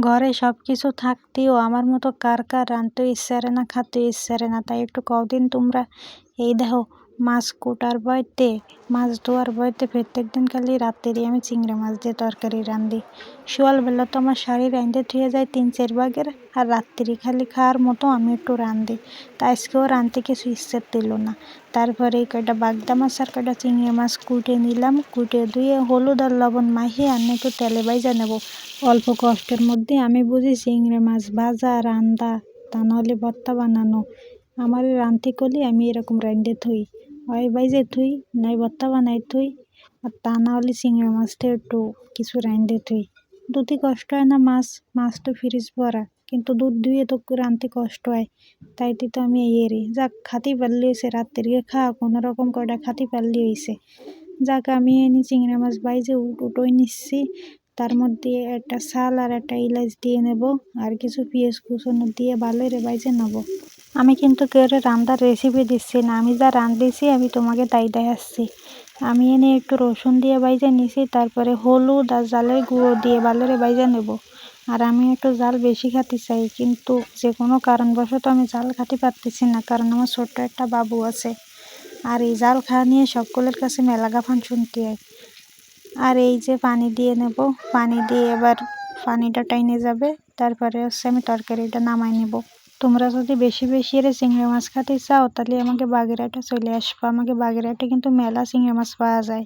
ঘরে সব কিছু থাকতেও আমার মতো কার কার রাঁধতে ইচ্ছে করে না খেতে ইচ্ছে করে না। তাই একটু কদিন তোমরা। এই দেখো মাছ কোটার বয়তে মাছ ধোয়ার বয়তে প্রত্যেক দিন খালি রাত্রেই আমি চিংড়ি মাছ দিয়ে তরকারি রাঁধি বেলা তো আমার শাড়ি রাঁধতে থুয়ে যায় তিন চার ভাগের আর রাত্রি খালি খাওয়ার মতো আমি একটু রাঁধি। তা আজকেও রাঁধতে কিছু ইচ্ছে দিল না। তারপরে এই কয়টা বাগদা মাছ আর কয়টা চিংড়ি মাছ কুটে নিলাম। কুটে ধুয়ে হলুদ আর লবণ মাখিয়ে আর একটু তেলে বাইজা নেব। অল্প কষ্টের মধ্যে আমি বুঝি চিংড়ি মাছ ভাজা রান্দা তা নাহলে ভর্তা বানানো। আমার রাঁধতে করলে আমি এরকম রাঁধতে থুই। হয় বাইজে থুই, নয় ভর্তা বানাই থুই, আর তা না হলে চিংড়ি মাছটা একটু কিছু রাঁধতে থুই। দুধই কষ্ট হয় না মাছ মাছ তো ফ্রিজ ভরা, কিন্তু দুধ ধুয়ে তো রাঁধতে কষ্ট হয়, তাই তো আমি এরি যাক, খাতি পারলে হয়েছে রাত্রিকে খাওয়া কোনো রকম কয়টা খাতি পারলে হয়েছে যাক, আমি এনে চিংড়ি মাছ বাইজে উটোই নিচ্ছি, তার মধ্যে একটা শাল আর একটা ইলাচ দিয়ে নেব, আর কিছু পেঁয়াজ কুচনো দিয়ে ভালো রে বাইজে নেব। আমি কিন্তু কেউ রান্নার রেসিপি দিচ্ছি না। আমি যা রাঁধেছি আমি তোমাকে তাই দেখাচ্ছি। আমি এনে একটু রসুন দিয়ে বাইজে নিছি, তারপরে হলুদ আর জালের গুঁড়ো দিয়ে ভালো রে বাইজে নেব। আর আমি একটু জাল বেশি খাতে চাই, কিন্তু যে কোনো কারণবশত আমি জাল খাতে পারতেছি না, কারণ আমার ছোট্ট একটা বাবু আছে। আর এই জাল খাওয়া নিয়ে সকলের কাছে মেলা গাফান শুনতে হয়। আর এই যে পানি দিয়ে নেব, পানি দিয়ে এবার পানিটা টাইনে যাবে, তারপরে হচ্ছে আমি তরকারিটা নামাই নেব। তোমরা যদি বেশি বেশি এর চিংড়ি মাছ খেতে চাও, তাহলে আমাকে বাগেরহাটে চলে আসব। আমাকে বাগেরহাটে কিন্তু মেলা চিংড়ি মাছ পাওয়া যায়।